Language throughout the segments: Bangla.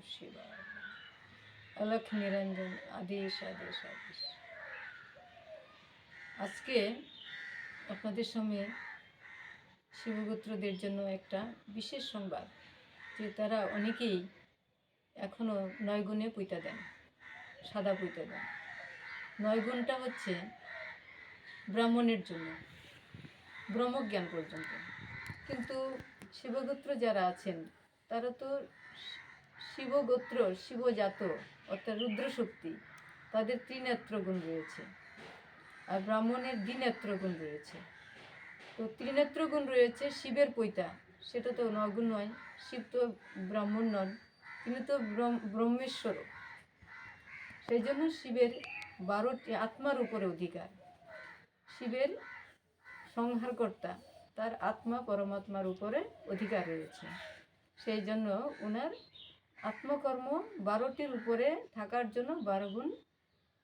ওম নিরঞ্জন আদেশ আদেশ আদেশ। আজকে আপনাদের সঙ্গে শিবগোত্রদের জন্য একটা বিশেষ সংবাদ, যে তারা অনেকেই এখনও নয় গুণে পৈতা দেন, সাদা পৈতা দেন। নয় গুণটা হচ্ছে ব্রাহ্মণের জন্য, ব্রহ্মজ্ঞান পর্যন্ত। কিন্তু শিবগোত্র যারা আছেন, তারা তো শিবগোত্র, শিবজাত, অর্থাৎ রুদ্র শক্তি তাদের ত্রিনেত্র গুণ রয়েছে। আর ব্রাহ্মণের দ্বিনেত্র গুণ রয়েছে। তো ত্রিনেত্র গুণ রয়েছে শিবের পৈতা, সেটা তো নগুণ নয়, শিব তো ব্রাহ্মণ নন, তিনি তো ব্রহ্ম- ব্রহ্মেশ্বর সেই জন্য শিবের বারোটি আত্মার উপরে অধিকার। শিবের সংহারকর্তা, তার আত্মা পরমাত্মার উপরে অধিকার রয়েছে। সেই জন্য ওনার আত্মকর্ম বারোটির উপরে থাকার জন্য বারো গুণ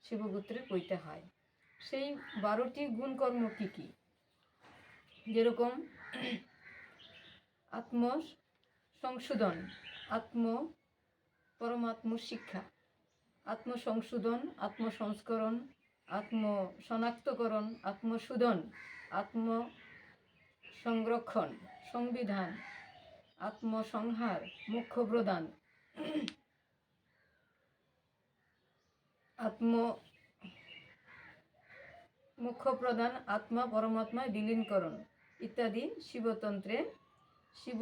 শিবগোত্রে কইতে হয়। সেই বারোটি গুণকর্ম কী কী? যেরকম আত্ম সংশোধন, আত্ম পরমাত্ম শিক্ষা আত্মসংশোধন আত্মসংস্করণ আত্ম শনাক্তকরণ আত্মশোধন আত্ম সংরক্ষণ, সংবিধান আত্মসংহার মুখ্য প্রদান আত্ম মুখ্য প্রদান আত্মা পরমাত্মায় বিলীনকরণ ইত্যাদি শিবতন্ত্রে শিব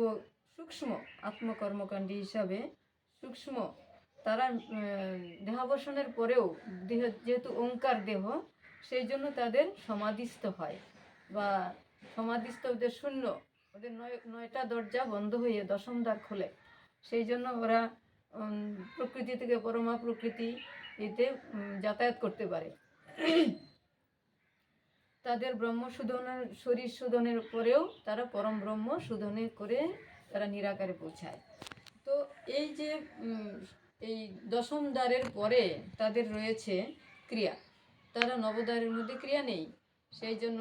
সূক্ষ্ম আত্মকর্মকাণ্ডী হিসাবে সূক্ষ্ম তারা দেহাবসানের পরেও দেহ, যেহেতু ওঙ্কার দেহ, সেই জন্য তাদের সমাধিস্থ হয় বা সমাধিস্থ ওদের শূন্য, ওদের নয়, নয়টা দরজা বন্ধ হয়ে দশম দ্বার খোলে। সেই জন্য ওরা প্রকৃতি থেকে পরমা প্রকৃতি এতে যাতায়াত করতে পারে। তাদের ব্রহ্মশোধনের শরীর শোধনের পরেও তারা পরম ব্রহ্ম শোধনে করে তারা নিরাকারে পৌঁছায়। তো এই যে এই দশম দ্বারের পরে তাদের রয়েছে ক্রিয়া। তারা নবদ্বারের মধ্যে ক্রিয়া নেই। সেই জন্য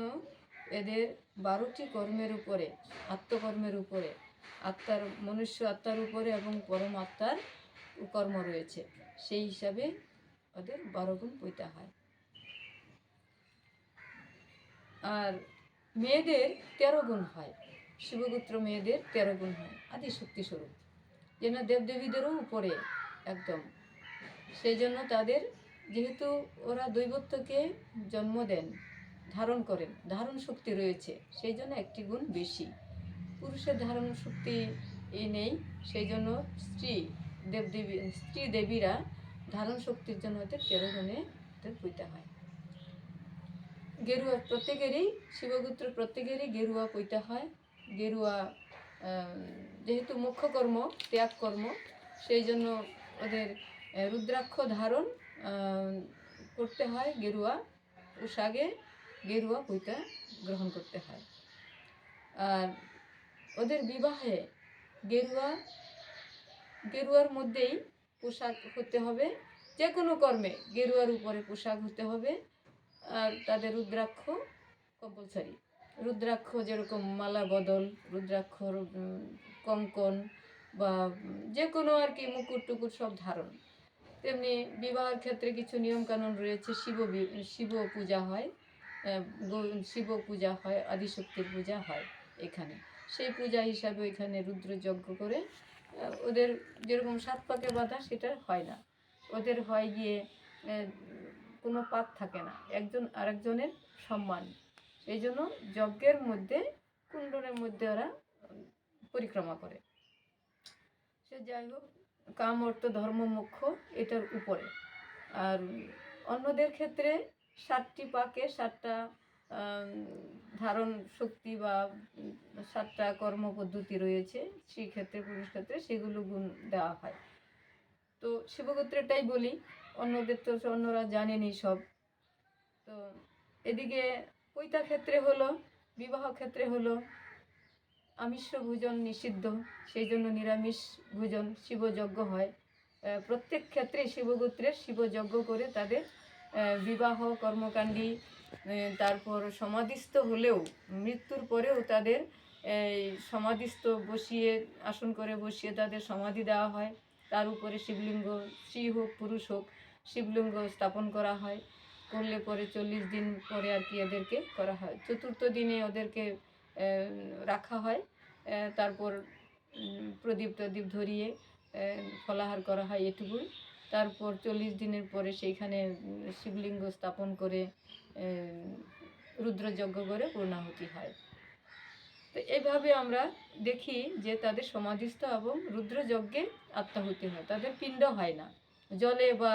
এদের বারোটি কর্মের উপরে, আত্মকর্মের উপরে, আত্মার, মনুষ্য আত্মার উপরে এবং পরম আত্মার কর্ম রয়েছে। সেই হিসাবে ওদের বারো গুণ পৈতা হয়। আর মেয়েদের তেরো গুণ হয়। শিবগুত্র মেয়েদের তেরো গুণ হয়। আদি শক্তি স্বরূপ। যেন দেবদেবীদেরও উপরে একদম। সেই জন্য তাদের যেহেতু ওরা দৈবত্বকে জন্ম দেন, ধারণ করেন, ধারণ শক্তি রয়েছে, সেই জন্য একটি গুণ বেশি। পুরুষের ধারণ শক্তি এই নেই, সেই জন্য স্ত্রী দেবদেবী, স্ত্রী দেবীরা ধারণ শক্তির জন্য হতে তেরো ওদের পৈতে হয়। গেরুয়া প্রত্যেকেরই শিবগুত্র প্রত্যেকেরই গেরুয়া পৈতে হয়। গেরুয়া যেহেতু মুখ্য কর্ম, ত্যাগ কর্ম, সেই জন্য ওদের রুদ্রাক্ষ ধারণ করতে হয় গেরুয়া পোশাকে, গেরুয়া পৈতা গ্রহণ করতে হয়। আর ওদের বিবাহে গেরুয়া গেরুয়ার মধ্যেই পোশাক হতে হবে। যে কোনো কর্মে গেরুয়ার উপরে পোশাক হতে হবে। আর তাদের রুদ্রাক্ষ কম্পালসারি রুদ্রাক্ষ যেরকম মালা বদল রুদ্রাক্ষর কঙ্কন বা যে কোনো আর কি মুকুট টুকুর সব ধারণ। তেমনি বিবাহের ক্ষেত্রে কিছু নিয়মকানুন রয়েছে। শিব শিব পূজা হয় শিব পূজা হয়, আদিশক্তির পূজা হয় এখানে। সেই পূজা হিসাবে এখানে রুদ্রযজ্ঞ করে ওদের যেরকম সাত পাকে বাঁধা, সেটা হয় না। ওদের হয় গিয়ে কোনো পাপ থাকে না। একজন আরেকজনের সম্মান। এই জন্য যজ্ঞের মধ্যে, কুণ্ডলের মধ্যে ওরা পরিক্রমা করে। সে যাই হোক, কাম, অর্থ, ধর্ম, মোক্ষ, এটার উপরে। আর অন্যদের ক্ষেত্রে সাতটি পাকে, সাতটা ধারণ শক্তি বা সাতটা কর্ম পদ্ধতি রয়েছে, সেই ক্ষেত্রে, পুরুষ ক্ষেত্রে সেগুলো গুণ দেওয়া হয়। তো শিবগোত্রেরটাই বলি, অন্যদের তো অন্যরা জানেনি সব। তো এদিকে পৈতা ক্ষেত্রে হলো, বিবাহ ক্ষেত্রে হলো, আমিষ ভোজন নিষিদ্ধ, সেই জন্য নিরামিষ ভোজন শিবযজ্ঞ হয়। প্রত্যেক ক্ষেত্রে শিবগোত্রের শিবযজ্ঞ করে তাদের বিবাহ কর্মকাণ্ডী তারপর সমাধিস্থ হলেও, মৃত্যুর পরেও তাদের সমাধিস্থ বসিয়ে, আসন করে বসিয়ে তাদের সমাধি দেওয়া হয়। তার উপরে শিবলিঙ্গ, স্ত্রী হোক, পুরুষ হোক, শিবলিঙ্গ স্থাপন করা হয়। করলে পরে চল্লিশ দিন পরে আর কি এদেরকে করা হয়। চতুর্থ দিনে ওদেরকে রাখা হয়। তারপর প্রদীপ টদীপ ধরিয়ে ফলাহার করা হয় এটুকুই। তারপর চল্লিশ দিনের পরে সেইখানে শিবলিঙ্গ স্থাপন করে রুদ্রযজ্ঞ করে পূর্ণাহুতি হয়। তো এইভাবে আমরা দেখি যে তাদের সমাধিস্থ এবং রুদ্রযজ্ঞে আত্মাহুতি হয়। তাদের পিণ্ড হয় না। জলে বা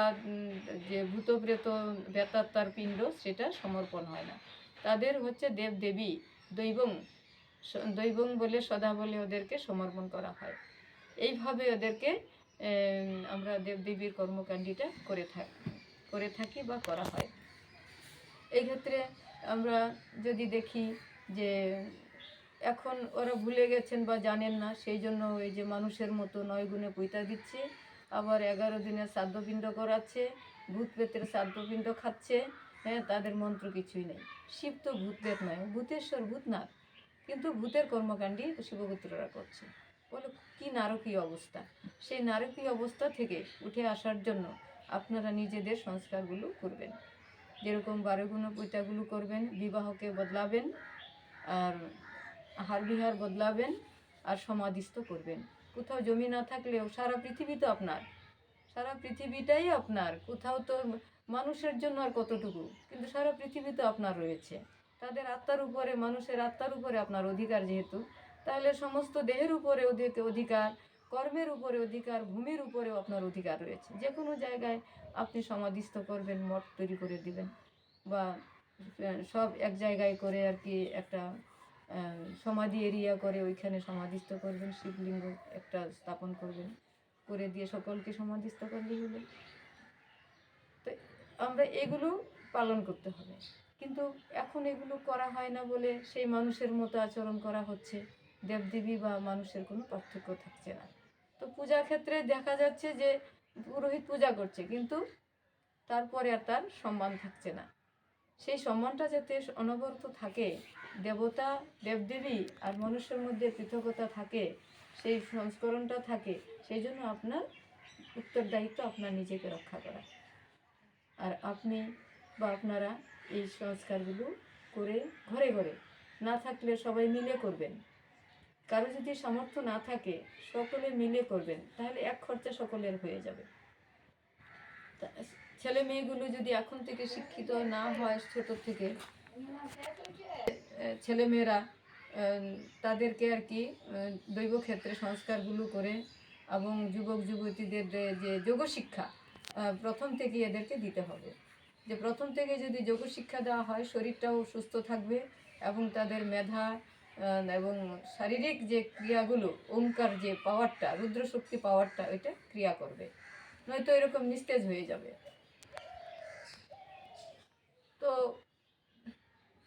যে ভূতপ্রেত বেতাত্মার পিণ্ড, সেটা সমর্পণ হয় না। তাদের হচ্ছে দেব দেবী দৈবং দৈবং বলে সদা বলে ওদেরকে সমর্পণ করা হয়। এইভাবে ওদেরকে আমরা দেবদেবীর কর্মকাণ্ডটা করে থাকি করে থাকি বা করা হয়। এই ক্ষেত্রে আমরা যদি দেখি যে এখন ওরা ভুলে গেছেন বা জানেন না, সেই জন্য ওই যে মানুষের মতো নয় গুণে পৈতা দিচ্ছে, আবার এগারো দিনের শ্রাদ্ধপিণ্ড করাচ্ছে, ভূত পেতের শ্রাদ্ধপিণ্ড খাচ্ছে হ্যাঁ তাদের মন্ত্র কিছুই নেই। শিব তো ভূত পেত নয়, ভূতেশ্বর ভূতনাথ কিন্তু ভূতের কর্মকাণ্ডই শিবপুত্ররা করছে। বলে, কি নারকীয় অবস্থা? সেই নারকীয় অবস্থা থেকে উঠে আসার জন্য আপনারা নিজেদের সংস্কারগুলো করবেন। যেরকম বারোগুণ পৈতাগুলো করবেন, বিবাহকে বদলাবেন, আর হার বিহার বদলাবেন, আর সমাধিস্থ করবেন। কোথাও জমি না থাকলেও সারা পৃথিবী তো আপনার। সারা পৃথিবীটাই আপনার। কোথাও তো মানুষের জন্য আর কতটুকু? কিন্তু সারা পৃথিবী তো আপনার রয়েছে। তাদের আত্মার উপরে, মানুষের আত্মার উপরে আপনার অধিকার যেহেতু তাহলে সমস্ত দেহের উপরে অধিকার, কর্মের উপরে অধিকার, ভূমির উপরেও আপনার অধিকার রয়েছে। যে কোনো জায়গায় আপনি সমাধিস্থ করবেন, মঠ তৈরি করে দিবেন বা সব এক জায়গায় করে আর কি একটা সমাধি এরিয়া করে ওইখানে সমাধিস্থ করবেন, শিবলিঙ্গ একটা স্থাপন করবেন, করে দিয়ে সকলকে সমাধিস্থ করলে হলো তো আমরা এগুলো পালন করতে হবে। কিন্তু এখন এগুলো করা হয় না বলে সেই মানুষের মতো আচরণ করা হচ্ছে। দেবদেবী বা মানুষের কোনো পার্থক্য থাকছে না। তো পূজা ক্ষেত্রে দেখা যাচ্ছে যে পুরোহিত পূজা করছে, কিন্তু তারপরে আর তার সম্মান থাকছে না। সেই সম্মানটা যাতে অনবরত থাকে, দেবতা, দেবদেবী আর মানুষের মধ্যে পৃথকতা থাকে, সেই সংস্করণটা থাকে, সেই জন্য আপনার উত্তরদায়িত্ব আপনার নিজেকে রক্ষা করা। আর আপনি বা আপনারা এই সংস্কারগুলো করে ঘরে ঘরে না থাকলে সবাই মিলে করবেন। কারও যদি সামর্থ্য না থাকে, সকলে মিলে করবেন, তাহলে এক খরচা সকলের হয়ে যাবে। ছেলে মেয়েগুলো যদি এখন থেকে শিক্ষিত না হয় ছোট থেকে ছেলে মেয়েরা তাদেরকে আর কি দৈব ক্ষেত্রে সংস্কারগুলো করে এবং যুবক যুবতীদের যে- যে যোগ শিক্ষা প্রথম থেকে এদেরকে দিতে হবে। যে প্রথম থেকে যদি যোগ শিক্ষা দেওয়া হয়, শরীরটাও সুস্থ থাকবে এবং তাদের মেধা এবং শারীরিক যে ক্রিয়াগুলো ওঙ্কার যে পাওয়ারটা রুদ্রশক্তি পাওয়ারটা ওইটা ক্রিয়া করবে। নয়তো এরকম নিস্তেজ হয়ে যাবে। তো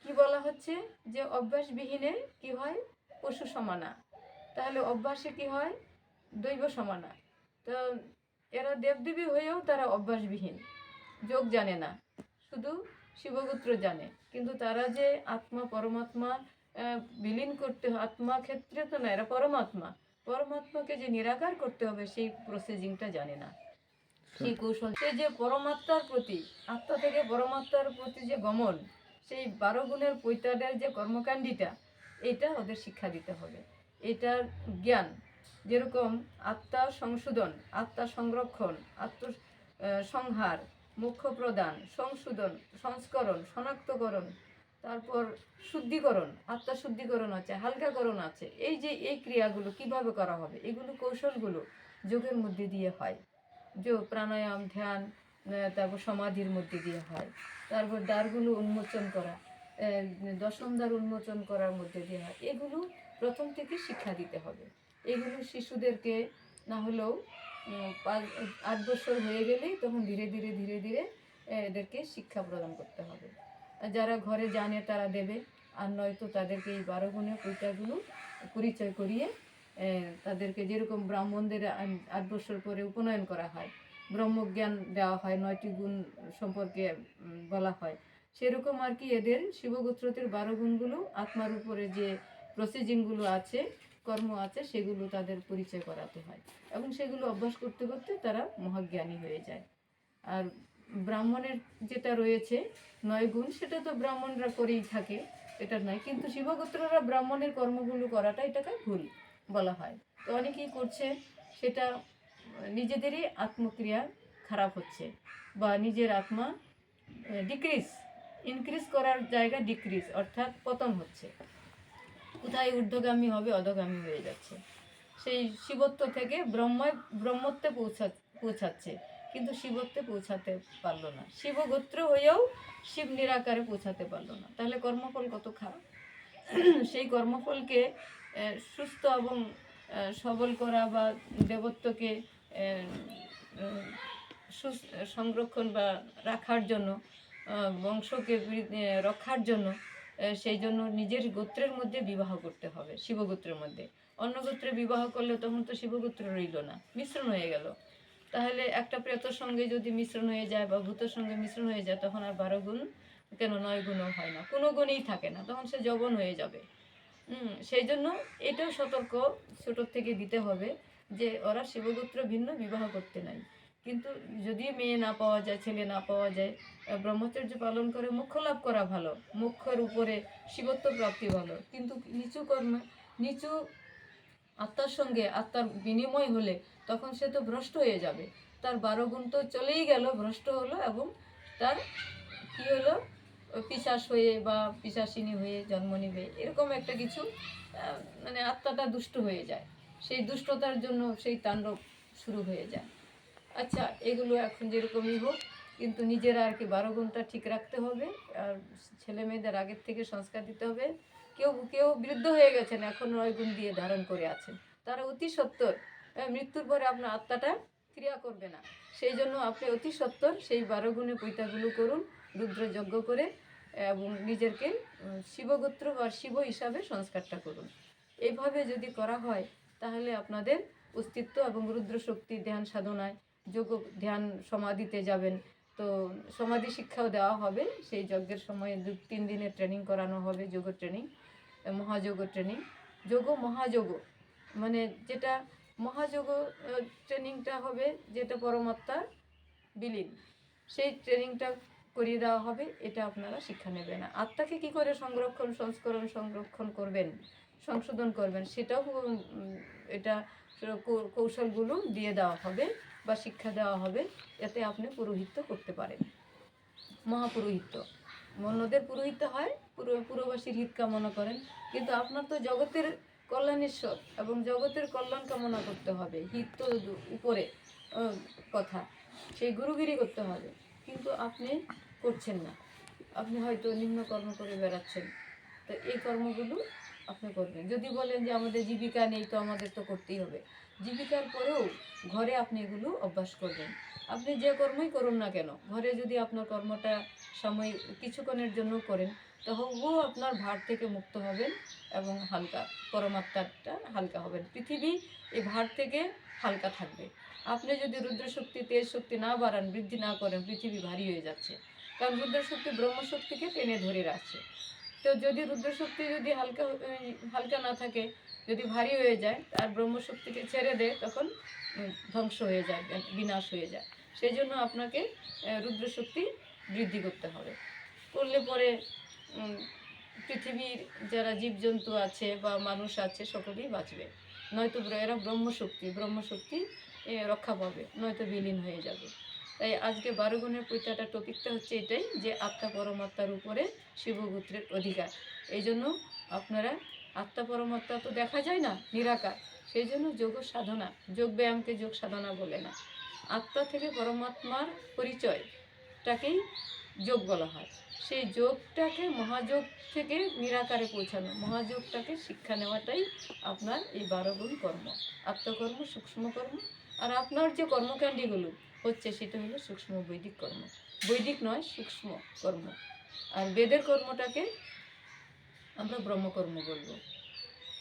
কি বলা হচ্ছে? যে অভ্যাসবিহীনে কি হয়? পশু সমানা। তাহলে অভ্যাসে কি হয়? দৈব সমানা। তো এরা দেবদেবী হয়েও তারা অভ্যাসবিহীন। যোগ জানে না। শুধু শিবগুত্র জানে। কিন্তু তারা যে আত্মা, পরমাত্মা বিলীন করতে হয়। আত্মা ক্ষেত্রে তো না এরা পরমাত্মা। পরমাত্মাকে যে নিরাকার করতে হবে সেই প্রসেসিংটা জানে না। সেই কৌশল। সে যে পরমাত্মার প্রতি আত্মা থেকে পরমাত্মার প্রতি যে গমন সেই বারো গুণের পৈতাদের যে কর্মকাণ্ডীটা এটা ওদের শিক্ষা দিতে হবে। এটার জ্ঞান যেরকম আত্মা সংশোধন আত্মা সংরক্ষণ আত্ম সংহার মুখ্য প্রদান সংশোধন সংস্করণ শনাক্তকরণ তারপর শুদ্ধিকরণ আত্মা শুদ্ধিকরণ আছে, হালকাকরণ আছে। এই যে এই ক্রিয়াগুলো কীভাবে করা হবে? এগুলো কৌশলগুলো যোগের মধ্যে দিয়ে হয়। যোগ, প্রাণায়াম, ধ্যান তারপর সমাধির মধ্যে দিয়ে হয়। তারপর দ্বারগুলো উন্মোচন করা দশম দ্বার উন্মোচন করার মধ্যে দিয়ে হয়। এগুলো প্রথম থেকে শিক্ষা দিতে হবে। এগুলো শিশুদেরকে না হলেও আট বছর হয়ে গেলেই তখন ধীরে ধীরে ধীরে ধীরে এদেরকে শিক্ষা প্রদান করতে হবে। যারা ঘরে জানে তারা দেবে। আর নয়তো তাদেরকে এই বারো গুণের পৈতাগুলো পরিচয় করিয়ে তাদেরকে যেরকম ব্রাহ্মণদের আট বছর পরে উপনয়ন করা হয়, ব্রহ্মজ্ঞান দেওয়া হয়, নয়টি গুণ সম্পর্কে বলা হয়। সেরকম আর কি এদের শিবগোত্রতের বারো গুণগুলো, আত্মার উপরে যে প্রসিজিংগুলো আছে, কর্ম আছে, সেগুলো তাদের পরিচয় করাতে হয়। এবং সেগুলো অভ্যাস করতে করতে তারা মহাজ্ঞানী হয়ে যায়। আর ব্রাহ্মণের যেটা রয়েছে, নয় গুণ, সেটা তো ব্রাহ্মণরা করেই থাকে, এটা নয়। কিন্তু শিবগোত্ররা ব্রাহ্মণের কর্মগুলো করাটা এটাকে ভুল বলা হয়। তো অনেকেই করছে, সেটা নিজেদেরই আত্মক্রিয়া খারাপ হচ্ছে বা নিজের আত্মা ডিক্রিজ ইনক্রিজ করার জায়গা ডিক্রিজ অর্থাৎ পতন হচ্ছে। কোথায় ঊর্ধ্বগামী হবে, অধগামী হয়ে যাচ্ছে। সেই শিবত্ব থেকে ব্রহ্মায়, ব্রহ্মত্বে পৌঁছা, পৌঁছাচ্ছে। কিন্তু শিবত্বে পৌঁছাতে পারল না। শিবগোত্র হয়েও শিব নিরাকারে পৌঁছাতে পারল না। তাহলে কর্মফল কত খারাপ? সেই কর্মফলকে সুস্থ এবং সবল করা বা দেবত্বকে সংরক্ষণ বা রাখার জন্য বংশকে রক্ষার জন্য সেই জন্য নিজের গোত্রের মধ্যে বিবাহ করতে হবে, শিবগোত্রের মধ্যে। অন্য গোত্রে বিবাহ করলে তখন তো শিবগোত্র রইল না, মিশ্রণ হয়ে গেল। তাহলে একটা প্রেতর সঙ্গে যদি মিশ্রণ হয়ে যায় বা ভূতের সঙ্গে মিশ্রণ হয়ে যায়, তখন আর বারো গুণ, কেন নয় গুণও হয় না। কোনো গুণই থাকে না, তখন সে যবন হয়ে যাবে। সেই জন্য এটাও সতর্ক ছোটোর থেকে দিতে হবে যে ওরা শিবগোত্র ভিন্ন বিবাহ করতে নাই। কিন্তু যদি মেয়ে না পাওয়া যায়, ছেলে না পাওয়া যায় ব্রহ্মচর্য পালন করে মোক্ষ লাভ করা ভালো, মোক্ষের উপরে শিবত্ব প্রাপ্তি ভালো। কিন্তু নিচু কর্ম, নিচু আত্মার সঙ্গে আত্মার বিনিময় হলে তখন সে তো ভ্রষ্ট হয়ে যাবে। তার বারো গুণ তো চলেই গেল, ভ্রষ্ট হলো এবং তার কি হলো? পিশাস হয়ে বা পিশাসিনী হয়ে জন্ম নিবে, এরকম একটা কিছু মানে আত্মাটা দুষ্ট হয়ে যায়। সেই দুষ্টতার জন্য সেই তাণ্ডব শুরু হয়ে যায়। আচ্ছা এগুলো এখন যেরকমই হোক, কিন্তু নিজেরা আর কি বারো ঘণ্টা ঠিক রাখতে হবে, আর ছেলে মেয়েদের আগের থেকে সংস্কার দিতে হবে। কেউ কেউ বৃদ্ধ হয়ে গেছেন, এখন নয় গুণ দিয়ে ধারণ করে আছেন। তারা অতি সত্তর মৃত্যুর পরে আপনার আত্মাটা ক্রিয়া করবে না। সেই জন্য আপনি অতি সত্তর সেই বারো গুণে পৈতাগুলো করুন রুদ্র যজ্ঞ করে, এবং নিজেকে শিবগোত্র বা শিব হিসাবে সংস্কারটা করুন। এইভাবে যদি করা হয়, তাহলে আপনাদের অস্তিত্ব এবং রুদ্র শক্তি ধ্যান সাধনায়, যোগ, ধ্যান সমাধিতে যাবেন। তো সমাধি শিক্ষাও দেওয়া হবে, সেই যজ্ঞের সময় দু তিন দিনের ট্রেনিং করানো হবে যোগ ট্রেনিং মহাযোগ ট্রেনিং যোগ মহাযোগ মানে যেটা মহাযোগ ট্রেনিংটা হবে যেটা পরমাত্মার বিলীন। সেই ট্রেনিংটা করিয়ে দেওয়া হবে, এটা আপনারা শিক্ষা নেবেন আত্মাকে কি করে সংরক্ষণ, সংস্করণ, সংরক্ষণ করবেন, সংশোধন করবেন, সেটাও এটা কৌশলগুলো দিয়ে দেওয়া হবে বা শিক্ষা দেওয়া হবে যাতে আপনি পুরোহিত্য করতে পারেন। মহাপুরোহিত্য অন্যদের পুরোহিত্য হয় পুরো পুরোবাসীর হিত কামনা করেন। কিন্তু আপনার তো জগতের কল্যাণেশ্বর এবং জগতের কল্যাণ কামনা করতে হবে। হিত তো উপরে কথা। সেই গুরুগিরি করতে হবে। কিন্তু আপনি করছেন না। আপনি হয়তো নিম্ন কর্ম করে বেড়াচ্ছেন। তো এই কর্মগুলো আপনি করবেন। যদি বলেন যে আমাদের জীবিকা নেই, তো আমাদের তো করতেই হবে। জীবিকার পরেও ঘরে আপনি এগুলো অভ্যাস করবেন। আপনি যে কর্মই করুন না কেন, ঘরে যদি আপনার কর্মটা সময় কিছুক্ষণের জন্য করেন তবুও আপনার ভার থেকে মুক্ত হবেন এবং হালকা, পরমাত্মাটা হালকা হবেন। পৃথিবী এই ভার থেকে হালকা থাকবে। আপনি যদি রুদ্রশক্তি তেজ শক্তি না বাড়ান, বৃদ্ধি না করেন, পৃথিবী ভারী হয়ে যাচ্ছে। কারণ রুদ্রশক্তি ব্রহ্মশক্তিকে টেনে ধরে রাখছে। তো যদি রুদ্রশক্তি যদি হালকা হালকা না থাকে, যদি ভারী হয়ে যায়, আর ব্রহ্মশক্তিকে ছেড়ে দেয়, তখন ধ্বংস হয়ে যায় বিনাশ হয়ে যায়। সেই জন্য আপনাকে রুদ্রশক্তি বৃদ্ধি করতে হবে। করলে পরে পৃথিবীর যারা জীবজন্তু আছে বা মানুষ আছে, সকলেই বাঁচবে। নয়তো এরা ব্রহ্মশক্তি ব্রহ্মশক্তি রক্ষা পাবে, নয়তো বিলীন হয়ে যাবে। তাই আজকে বারো গুণের পৈতাটা টপিকটা হচ্ছে এটাই যে আত্মা পরমাত্মার উপরে শিবগুত্রের অধিকার। এই জন্য আপনারা আত্মা পরমাত্মা তো দেখা যায় না, নিরাকার। সেই জন্য যোগ সাধনা, যোগ ব্যায়ামকে যোগ সাধনা বলে না। আত্মা থেকে পরমাত্মার পরিচয়টাকেই যোগ বলা হয়। সেই যোগটাকে, মহাযোগ থেকে নিরাকারে পৌঁছানো। মহাযোগটাকে শিক্ষা নেওয়াটাই আপনার এই বারো গুণ কর্ম। আত্মকর্ম, সূক্ষ্ম কর্ম। আর আপনার যে কর্মকাণ্ডীগুলো হচ্ছে, সেটা হলো সূক্ষ্ম বৈদিক কর্ম। বৈদিক নয়, সূক্ষ্ম কর্ম। আর বেদের কর্মটাকে আমরা ব্রহ্মকর্ম বলব।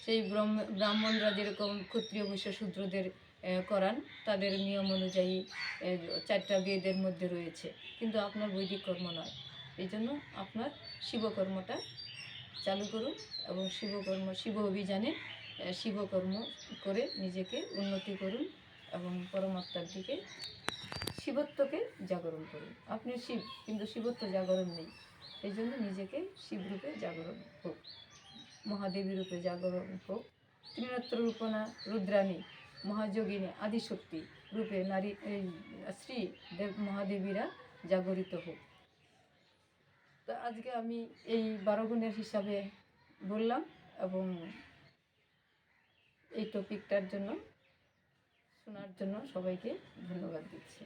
সেই ব্রহ্ম, ব্রাহ্মণরা যেরকম ক্ষত্রিয়, বৈশ্য, শূদ্রদের করান, তাদের নিয়ম অনুযায়ী চারটা বেদের মধ্যে রয়েছে। কিন্তু আপনার বৈদিক কর্ম নয়। এই জন্য আপনার শিবকর্মটা চালু করুন এবং শিবকর্ম, শিব অভিযানে শিবকর্ম করে নিজেকে উন্নতি করুন এবং পরমাত্মার দিকে শিবত্বকে জাগরণ করুন। আপনি শিব, কিন্তু শিবত্ব জাগরণ নেই। এই জন্য নিজেকে শিবরূপে জাগরণ হোক, মহাদেবী রূপে জাগরণ হোক। ত্রিনেত্র রূপনা, রুদ্রাণী, মহাযোগিনী আদিশক্তি রূপে নারী, এই, শ্রী দেব মহাদেবীরা জাগরিত হোক। তো আজকে আমি এই বারো গুণের হিসাবে বললাম এবং এই টপিকটার জন্য, শোনার জন্য সবাইকে ধন্যবাদ দিচ্ছি।